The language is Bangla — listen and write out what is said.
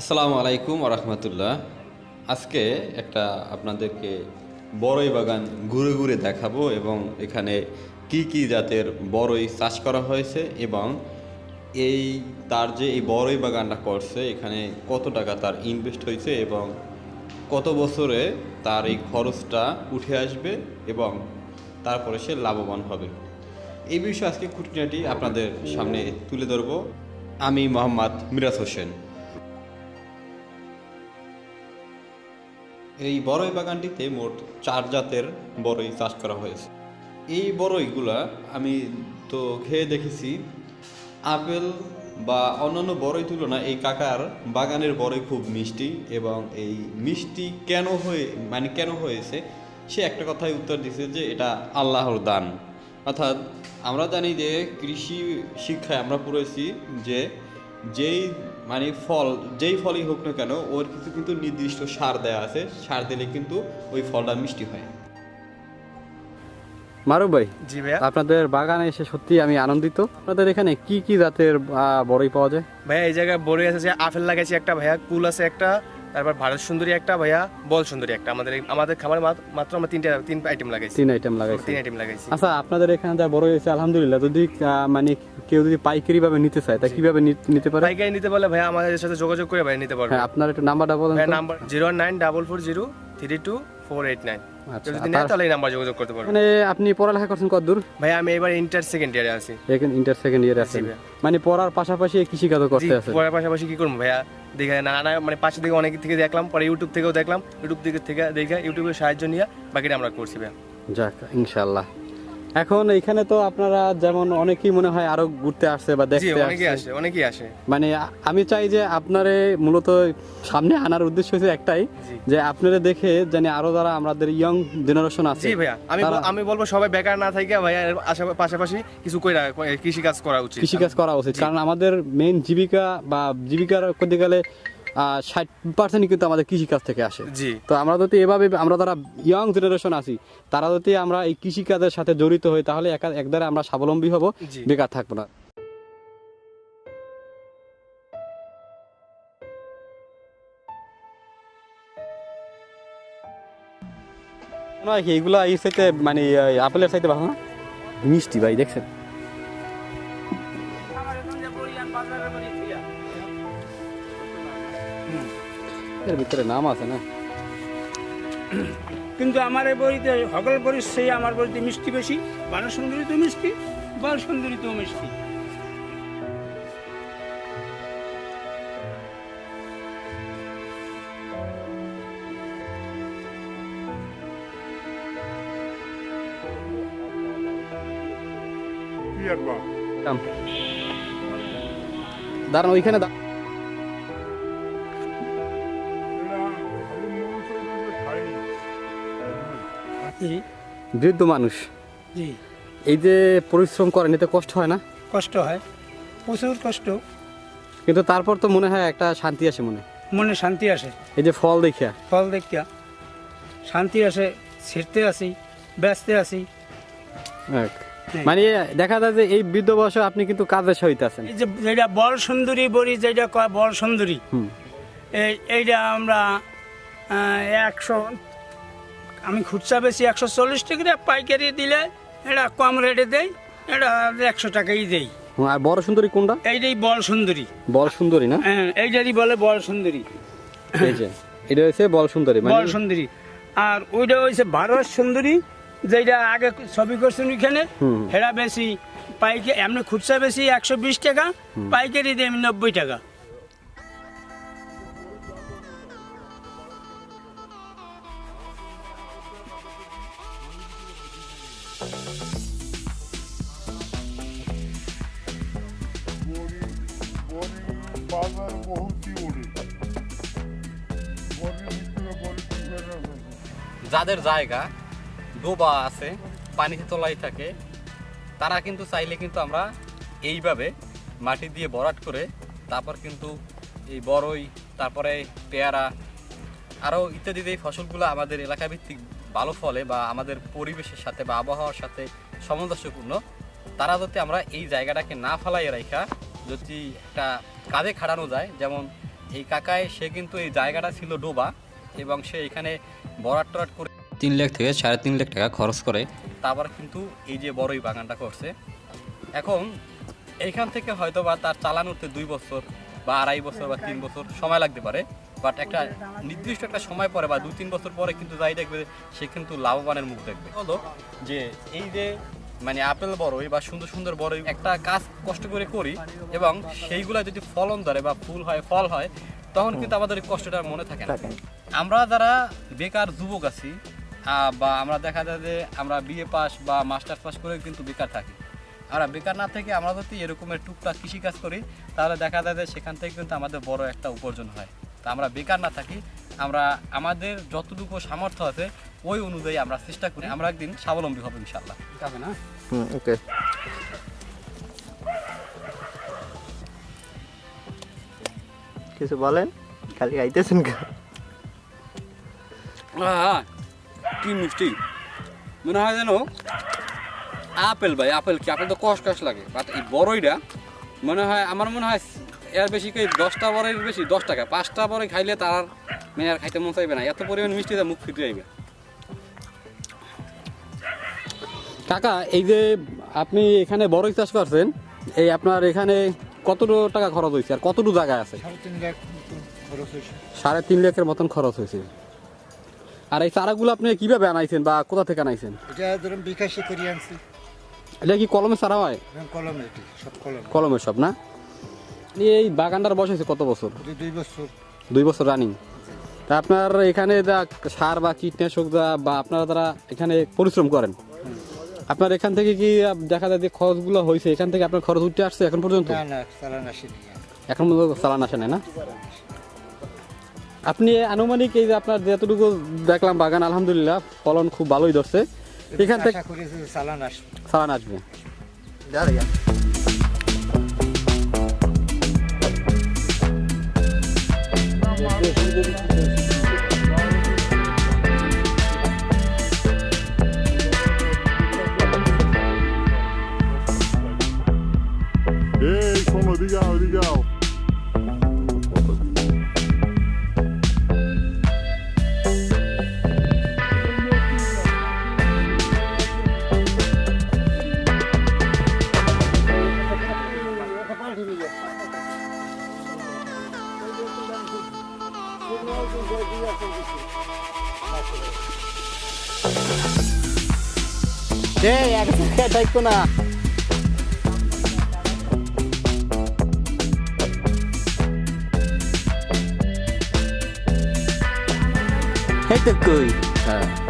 আসসালামু আলাইকুম রহমতুল্লাহ। আজকে একটা আপনাদেরকে বড়ই বাগান ঘুরে ঘুরে দেখাবো এবং এখানে কি কি জাতের বড়ই চাষ করা হয়েছে এবং এই তার যে এই বড়ই বাগানটা করছে, এখানে কত টাকা তার ইনভেস্ট হয়েছে এবং কত বছরে তার এই খরচটা উঠে আসবে এবং তারপরে সে লাভবান হবে। এই বিষয়ে আজকে খুঁটিনাটি আপনাদের সামনে তুলে ধরবো। আমি মোহাম্মদ মিরাজ হোসেন। এই বড়ই বাগানটিতে মোট চার জাতের বড়ই চাষ করা হয়েছে। এই বড়ইগুলা আমি তো খেয়ে দেখেছি। আপেল বা অন্যান্য বড়ই তুলনায় এই কাকার বাগানের বড়ই খুব মিষ্টি এবং এই মিষ্টি কেন হয়ে মানে কেন হয়েছে, সে একটা কথাই উত্তর দিছে যে এটা আল্লাহর দান। অর্থাৎ আমরা জানি যে কৃষি শিক্ষায় আমরা পড়েছি যে যেই মানে ফল যেই ফলই হোক না কেন ওর কিছু কিন্তু নির্দিষ্ট সার দেওয়া আছে। সার দিলে কিন্তু ওই ফলটা মিষ্টি হয়। মারুফ ভাই জি ভাইয়া। আপনাদের বাগানে এসে সত্যি আমি আনন্দিত। আপনাদের এখানে কি কি জাতের আহ, বড়ই পাওয়া যায়? ভাইয়া এই জায়গায় বড়ই আছে যে আপেল লাগাইছি একটা ভাইয়া কুল আছে একটা তারপর ভারত সুন্দরী একটা ভাইয়া বল সুন্দরী একটা। আমাদের আমাদের খাবার মাত্র- আমরা তিনটা তিন আইটেম লাগাইছি। তিন আইটেম লাগাইছি। তিন আইটেম লাগাইছি। আচ্ছা আপনাদের এখানে যা বড় হয়েছে আলহামদুলিল্লাহ। যদি মানে কেউ যদি পাইকারি ভাবে নিতে চায় তা কীভাবে নিতে পারে? পাইকারি নিতে পারলে ভাইয়া আমাদের সাথে যোগাযোগ করে ভাই নিতে পারবে। হ্যাঁ আপনার একটু নাম্বারটা বলেন number zero nine double four zero three two four eight nine. আচ্ছা, যদি নেয় তাহলে এই নাম্বার যোগাযোগ করতে পারবে। মানে আপনি পড়ালেখা করছেন কত দূর? আমি এবার ইন্টার সেকেন্ড ইয়ারে আছি। এখানে ইন্টার সেকেন্ড ইয়ারে আছেন। মানে পড়ার পাশাপাশি কৃষি কাজও জি করতে আছেন? পড়ার পাশাপাশি কি করব ভাইয়া? দেখে নানা মানে পাশে থেকে অনেক থেকে দেখলাম পরে ইউটিউব থেকেও দেখলাম। ইউটিউব থেকে থেকে দেখে ইউটিউবের সাহায্য নিয়ে বাকিটা আমরা করছি ভাইয়া। যাক ইনশাআল্লাহ। এখন এখানে তো আপনারা যেমন অনেকেই মনে হয় আরও ঘুরতে আসছে বা দেখতে অনেকেই আসে অনেকেই আসে। মানে আমি চাই যে আপনারে মূলত সামনে আনার উদ্দেশ্য হচ্ছে একটাই যে আপনারা দেখে জানি আরও যারা আমাদের ইয়ং জেনারেশন আছে জি ভাইয়া আমি আমি বলব সবাই বেকার না থাকে ভাইয়া পাশাপাশি কিছু কইরা কৃষি কাজ করা উচিত। কৃষি কাজ করা উচিত। কারণ আমাদের মেইন জীবিকা বা জীবিকার করতে গেলে ষাট পার্সেন্ট কিন্তু আমাদের কৃষিকাজ থেকে আসে। জি। তো আমরা যদি এভাবে আমরা যারা ইয়ং জেনারেশন আছি তারা যদি আমরা এই কৃষিকাজের সাথে জড়িত হই তাহলে একা- একদারে আমরা স্বাবলম্বী হব বেকার থাকব না। কি এইগুলা এই সাইতে মানে আপেলের সাইতে ভালো না? মিষ্টি ভাই দেখছেন? এর ভিতরে নাম আছে না? কিন্তু আমার এই বড়িতে সকল বড়ির সেই আমার বড়িতে মিষ্টি বেশি বানা সুন্দরী তো মিষ্টি। বল সুন্দরী তো মিষ্টি। দাঁড়ান ওইখানে দা- জি। বৃদ্ধ মানুষ। জি। এই যে পরিশ্রম করেন এতে কষ্ট হয় না? কষ্ট হয় প্রচুর কষ্ট। কিন্তু তারপর তো মনে হয় একটা শান্তি আসে মনে। মনে শান্তি আসে। এই যে ফল দেখিয়া। ফল দেখিয়া। শান্তি আসে ছিঁড়তে আসি ব্যস্তে আসি। মানে দেখা যায় যে এই বৃদ্ধ বয়সে আপনি কিন্তু কাজের সহিত আছেন। এই যে যেটা বল সুন্দরী বলি যেটা কয় বল সুন্দরী এই এইটা আমরা একশো আমি খুচরা বেশি একশো চল্লিশ টাকা পাইকারি দিলে এটা কম রেটে দেই এটা একশো টাকাই দেই। আর বড় সুন্দরী কোনটা? এইটাই বল সুন্দরী। বল সুন্দরী না? হ্যাঁ এইটারই বলে বল সুন্দরী। এটা হচ্ছে বল সুন্দরী মানে বল সুন্দরী। আর ওইটা হয়েছে ভারত সুন্দরী যেটা আগে ছবি করছেন ওইখানে। হেরা বেশি পাইকারি এমনি খুচরা বেশি একশো বিশ টাকা পাইকারি দিই আমি নব্বই টাকা। যাদের জায়গা, ডোবা আছে পানিতে তলায় থাকে, তারা কিন্তু চাইলে কিন্তু আমরা এইভাবে মাটি দিয়ে ভরাট করে, তারপর কিন্তু এই বড়ই তারপরে পেয়ারা আরও ইত্যাদি যে ফসলগুলো আমাদের এলাকা ভিত্তিক ভালো ফলে বা আমাদের পরিবেশের সাথে বা আবহাওয়ার সাথে সামঞ্জস্যপূর্ণ তারা যাতে আমরা এই জায়গাটাকে না ফেলাই রাখা যদি একটা কাজে খাটানো যায় যেমন এই কাকায় সে কিন্তু এই জায়গাটা ছিল ডোবা এবং সে এখানে বরাট টরাট করে তিন লাখ থেকে সাড়ে তিন লাখ টাকা খরচ করে। তারপর কিন্তু এই যে বড়ই বাগানটা করছে। এখন এইখান থেকে হয়তো বা তার চালান উঠতে দুই বছর বা আড়াই বছর বা তিন বছর সময় লাগতে পারে। বাট একটা নির্দিষ্ট একটা সময় পরে বা দু তিন বছর পরে কিন্তু যাই দেখবে সে কিন্তু লাভবানের মুখ দেখবে। হলো যে এই যে মানে আপেল বড়ই বা সুন্দর সুন্দর বড়ই একটা কাজ কষ্ট করে করি এবং সেইগুলা যদি ফলন ধরে বা ফুল হয় ফল হয় তখন কিন্তু আমাদের কষ্টটা মনে থাকে না। আমরা যারা বেকার যুবক আছি বা আমরা দেখা যায় যে আমরা বিএ পাস বা মাস্টার্স পাস করে কিন্তু বেকার থাকি। আমরা বেকার না থেকে আমরা যদি এরকমের টুকটাক কৃষিকাজ করি তাহলে দেখা যায় যে সেখান থেকে কিন্তু আমাদের বড় একটা উপার্জন হয়। তা আমরা বেকার না থাকি। আমরা আমাদের যতটুকু সামর্থ্য আছে ওই অনুযায়ী আমরা চেষ্টা করি। আমরা একদিন স্বাবলম্বী হব ইনশাল্লাহ যাবে না? ওকে। কিছু বলেন? খালি আইতেছেন আহ, কি মিষ্টি। মনে হয় যেন আপেল ভাই আপেল কি? আপেল তো কষ কষ লাগে। বাট এই বড়ইটা মনে হয় আমার মনে হয় এর বেশি কি দশটা বড়ের বেশি? দশ টাকা। পাঁচটা বড়ই খাইলে তার মানে আর খাইতে মন চাইবে না। এত পরিমাণ মিষ্টি তার মুখ ফিটে যাইবে। কাকা এই যে আপনি এখানে বড়ই চাষ করছেন এই আপনার এখানে কতটুকু টাকা খরচ হয়েছে? আর কতটুকু জায়গা আছে? সাড়ে তিন লাখের মতন খরচ হয়েছে। আর এই চারাগুলো আপনি কীভাবে আনাইছেন বা কোথা থেকে আনাইছেন? এটা ধরুন বিকাশে করে আনছি। এটা কি কলমে চারা হয়? সব কলম। কলমের সব না? এই বাগানটার বয়স হয়েছে কত বছর? দুই বছর। দুই বছর রানিং তা আপনার এখানে যা সার বা কীটনাশক যা বা আপনারা যারা এখানে পরিশ্রম করেন আপনার এখান থেকে কি দেখা যায় যে খরচগুলো হয়েছে এখান থেকে আপনার খরচ উঠে আসছে এখন পর্যন্ত? এখন পর্যন্ত চালান আসে না? আপনি আনুমানিক এই যে আপনার যতটুকু দেখলাম বাগান আলহামদুলিল্লাহ ফলন খুব ভালোই ধরছে। এখান থেকে চালান আসবে। চালান আসবে। legal, legal. Jee, ya kesuksesan itu nah. এই এক জায়গায়